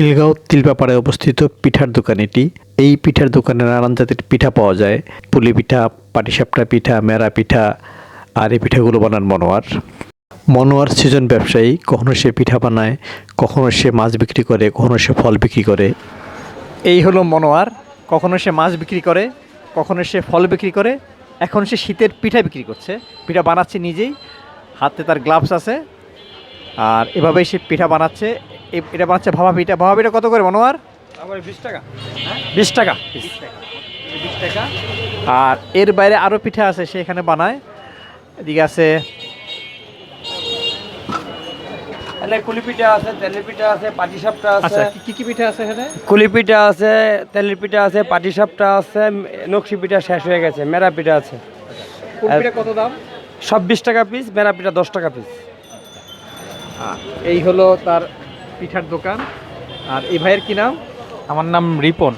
খিলগাঁও তিলপাপাড়ায় অবস্থিত পিঠার দোকান এটি এই পিঠার দোকানে নানান জাতের পিঠা পাওয়া যায়। পুলি পিঠা, পাটিসাপটা পিঠা, মেরা পিঠা আর এই পিঠাগুলো বানান মনোয়ার। মনোয়ার সিজন ব্যবসায়ী, কখনো সে পিঠা বানায়, কখনো সে মাছ বিক্রি করে, কখনো সে ফল বিক্রি করে। এই হলো মনোয়ার। কখনো সে মাছ বিক্রি করে, কখনো সে ফল বিক্রি করে, এখন সে শীতের পিঠা বিক্রি করছে। পিঠা বানাচ্ছে নিজেই, হাতে তার গ্লাভস আছে, আর এভাবেই সে পিঠা বানাচ্ছে। এটা বানাচ্ছে ভাবা পিঠা ভাবা পিঠা কত করে মনোয়ার? বিশ টাকা। বিশ টাকা? বিশ টাকা। আর এর বাইরে আরও পিঠা আছে সে এখানে বানায়। এদিকে আছে। এখানে আছে তেলের পিঠা আছে পাটিসাপটা আচ্ছা আছে। কি- কি কি পিঠা আছে এখানে? কুলি পিঠা আছে তেলের পিঠা আছে পাটিসাপটা আছে নকশি পিঠা শেষ হয়ে গেছে মেরা পিঠা আছে। কত দাম? সব বিশ টাকা পিস মেরা পিঠা দশ টাকা পিস এই হলো তার পিঠার দোকান। আর এই ভাইয়ের কি নাম? আমার নাম রিপন।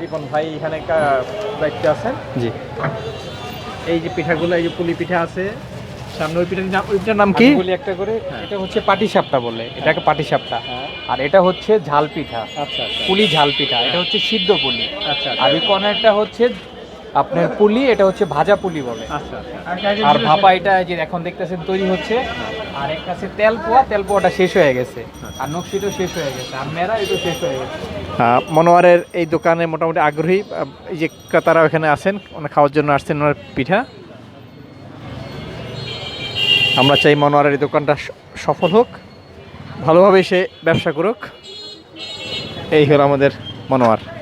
রিপন ভাই এখানে কা- দায়িত্বে আছেন? জি। এই যে পিঠাগুলো এই যে পুলি পিঠা আছে সামনে ওই পিঠার নাম ওই পিঠার নাম কি? বলি একটা করে এটা হচ্ছে পাটিসাপটা বলে এটাকে পাটিসাপটা। আর এটা হচ্ছে ঝাল পিঠা। আচ্ছা আচ্ছা। পুলি ঝাল পিঠা এটা হচ্ছে সিদ্ধ পুলি। আচ্ছা। আর এই কর্নারটা হচ্ছে আপনার পুলি এটা হচ্ছে ভাজা পুলি বলে। আচ্ছা। আর ভাপা এটা যে এখন দেখতেছেন তৈরি হচ্ছে। আর একটা আছে তেল পোয়া তেল পোয়াটা শেষ হয়ে গেছে। আর নকশিটাও শেষ হয়ে গেছে। আর মেরা এটাও শেষ হয়ে গেছে। মনোয়ারের এই দোকানে মোটামুটি আগ্রহী। এই যে ক্রেতারা এখানে আসেন ওনার খাওয়ার জন্য আসছেন ওনার পিঠা। আমরা চাই মনোয়ারের এই দোকানটা স- সফল হোক। ভালোভাবে সে ব্যবসা করুক। এই হলো আমাদের মনোয়ার।